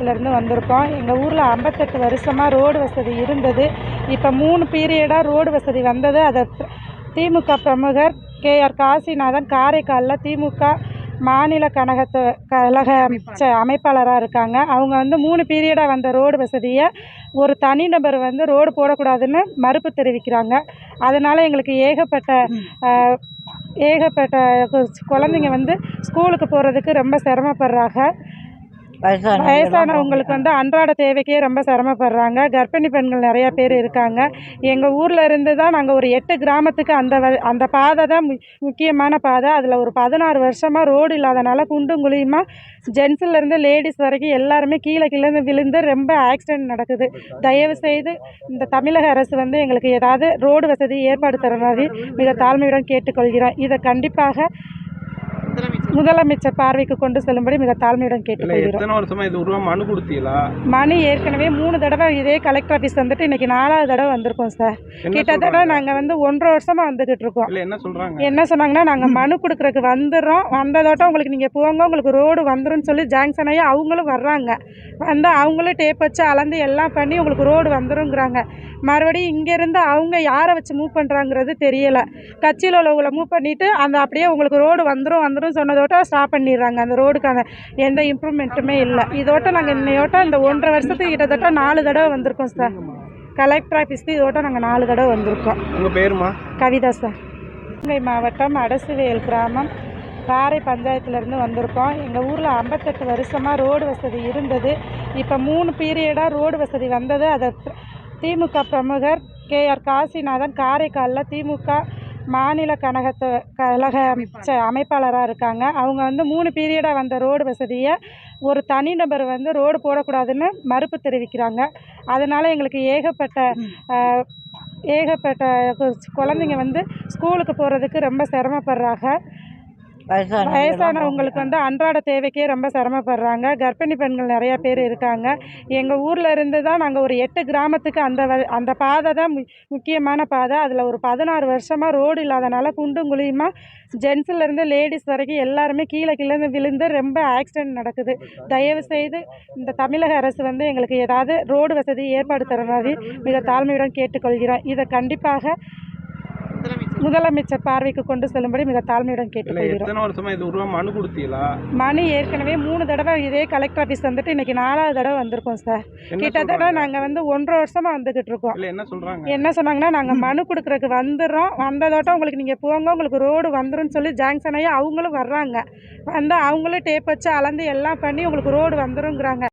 பஞ்சாயத்துலேருந்து வந்திருக்கோம். எங்கள் ஊரில் ஐம்பத்தெட்டு வருஷமாக ரோடு வசதி இருந்தது. இப்போ மூணு பீரியடாக ரோடு வசதி வந்தது. அதை திமுக பிரமுகர் கேஆர் காசிநாதன் காரைக்காலில் திமுக மாநில கழகத்து கழக அமைச்ச அமைப்பாளராக இருக்காங்க. அவங்க வந்து மூணு பீரியடாக வந்த ரோடு வசதியை ஒரு தனிநபர் வந்து ரோடு போடக்கூடாதுன்னு மறுப்பு தெரிவிக்கிறாங்க. அதனால் எங்களுக்கு ஏகப்பட்ட ஏகப்பட்ட குழந்தைங்க வந்து ஸ்கூலுக்கு போகிறதுக்கு ரொம்ப சிரமப்படுறாங்க. வயசானவங்களுக்கு வந்து அன்றாட தேவைக்கே ரொம்ப சிரமப்படுறாங்க. கர்ப்பிணி பெண்கள் நிறைய பேர் இருக்காங்க. எங்கள் ஊரில் இருந்து தான் நாங்கள் ஒரு எட்டு கிராமத்துக்கு அந்த வ- அந்த பாதை தான் மு- முக்கியமான பாதை. அதில் ஒரு பதினாறு வருஷமாக ரோடு இல்லாதனால குண்டும் குழியுமா ஜென்ஸுலேருந்து லேடிஸ் வரைக்கும் எல்லாருமே கீழே கீழே விழுந்து ரொம்ப ஆக்சிடென்ட் நடக்குது. தயவு செய்து இந்த தமிழக அரசு வந்து எங்களுக்கு ஏதாவது ரோடு வசதி ஏற்பாடு தர மாதிரி மிக தாழ்மையுடன் கேட்டுக்கொள்கிறோம் இதை கண்டிப்பாக முதலமைச்சர் பார்வைக்கு கொண்டு செல்லும்படி மிக தாழ்மையுடன் கேட்டுக்கொள்கிறோம் மனு கொடுத்தீங்களா? மணி ஏற்கனவே மூணு தடவை இதே கலெக்டர் ஆஃபீஸ் வந்துட்டு இன்னைக்கு நாலாவது தடவை வந்திருக்கோம் சார். கிட்டத்தட்ட? நாங்கள் வந்து ஒன்றரை வருஷமா வந்துகிட்டு இருக்கோம். என்ன சொல்றாங்க? என்ன சொன்னாங்கன்னா நாங்கள் மனு கொடுக்குறதுக்கு வந்துடுறோம் வந்ததோட்டம் உங்களுக்கு நீங்கள் போங்க உங்களுக்கு ரோடு வந்துரும்னு சொல்லி ஜாங்ஷன் ஆகி அவங்களும் வர்றாங்க. வந்து அவங்களும் டேப் வச்சு அளந்து எல்லாம் பண்ணி உங்களுக்கு ரோடு வந்துருங்கிறாங்க. மறுபடியும் இங்கேருந்து அவங்க யாரை வச்சு மூவ் பண்ணுறாங்கிறது தெரியலை. கட்சியில் உள்ளவங்களை மூவ் பண்ணிவிட்டு அந்த அப்படியே உங்களுக்கு ரோடு வந்துடும் வந்துடும் சொன்னதோட்ட ஸ்டாப் பண்ணிடுறாங்க. அந்த ரோடுக்கான எந்த இம்ப்ரூவ்மெண்ட்டுமே இல்லை. இதோட்ட நாங்கள் இன்னையோட்ட இந்த ஒன்றரை வருஷத்துக்கு கிட்டத்தட்ட நாலு தடவை வந்திருக்கோம் சார் கலெக்டர் ஆஃபீஸ்க்கு இதோட்ட நாங்கள் நாலு தடவை வந்திருக்கோம். உங்க பேருமா? கவிதா சார் சிவகங்கை மாவட்டம் அடசுவேல் கிராமம். காரை பஞ்சாயத்துலேருந்து வந்திருக்கோம். எங்கள் ஊரில் ஐம்பத்தெட்டு வருஷமாக ரோடு வசதி இருந்தது. இப்போ மூணு பீரியடாக ரோடு வசதி வந்தது. அதை திமுக பிரமுகர் கேஆர் காசிநாதன் காரைக்காலில் திமுக மாநில கழகத்தை கழக அமைச்ச அமைப்பாளராக இருக்காங்க. அவங்க வந்து மூணு பீரியடாக வந்த ரோடு வசதியை ஒரு தனிநபர் வந்து ரோடு போடக்கூடாதுன்னு மறுப்பு தெரிவிக்கிறாங்க. அதனால் எங்களுக்கு ஏகப்பட்ட ஏகப்பட்ட குழந்தைங்க வந்து ஸ்கூலுக்கு போகிறதுக்கு ரொம்ப சிரமப்படுறாங்க. வயசானவங்களுக்கு வந்து அன்றாட தேவைக்கே ரொம்ப சிரமப்படுறாங்க. கர்ப்பிணி பெண்கள் நிறையா பேர் இருக்காங்க. எங்கள் ஊரில் இருந்து தான் நாங்கள் ஒரு எட்டு கிராமத்துக்கு அந்த வ- அந்த பாதை தான் மு- முக்கியமான பாதை. அதில் ஒரு பதினாறு வருஷமாக ரோடு இல்லாதனால குண்டும் குழியுமா ஜென்ஸுலேருந்து லேடிஸ் வரைக்கும் எல்லாருமே கீழே கீழே விழுந்து ரொம்ப ஆக்சிடென்ட் நடக்குது. தயவு செய்து இந்த தமிழக அரசு வந்து எங்களுக்கு ஏதாவது ரோடு வசதி ஏற்பாடு தர மாதிரி மிக தாழ்மையுடன் கேட்டுக்கொள்கிறோம். இதை கண்டிப்பாக முதலமைச்சர். பார்வைக்கு கொண்டு செல்லும்படி மிக தாழ்மையுடன் கேட்டுக்கொள்கிறோம் மனு கொடுத்தீங்களா? ஏற்கனவே மூணு தடவை இதே கலெக்டர் ஆஃபீஸ் வந்துட்டு இன்னைக்கு நாலாவது தடவை வந்திருக்கோம் சார். கிட்டத்தட்ட? நாங்கள் வந்து ஒன்றரை வருஷமா வந்துகிட்டு இருக்கோம். என்ன சொல்றாங்க? என்ன சொன்னாங்கன்னா நாங்கள் மனு கொடுக்குறதுக்கு வந்துடுறோம். வந்ததோட்டம் உங்களுக்கு நீங்கள் போங்க உங்களுக்கு ரோடு வந்துரும்னு சொல்லி ஜாங்ஷன் ஆகி அவங்களும் வர்றாங்க. வந்து அவங்களும் டேப் வச்சு அளந்து எல்லாம் பண்ணி உங்களுக்கு ரோடு வந்துருங்கிறாங்க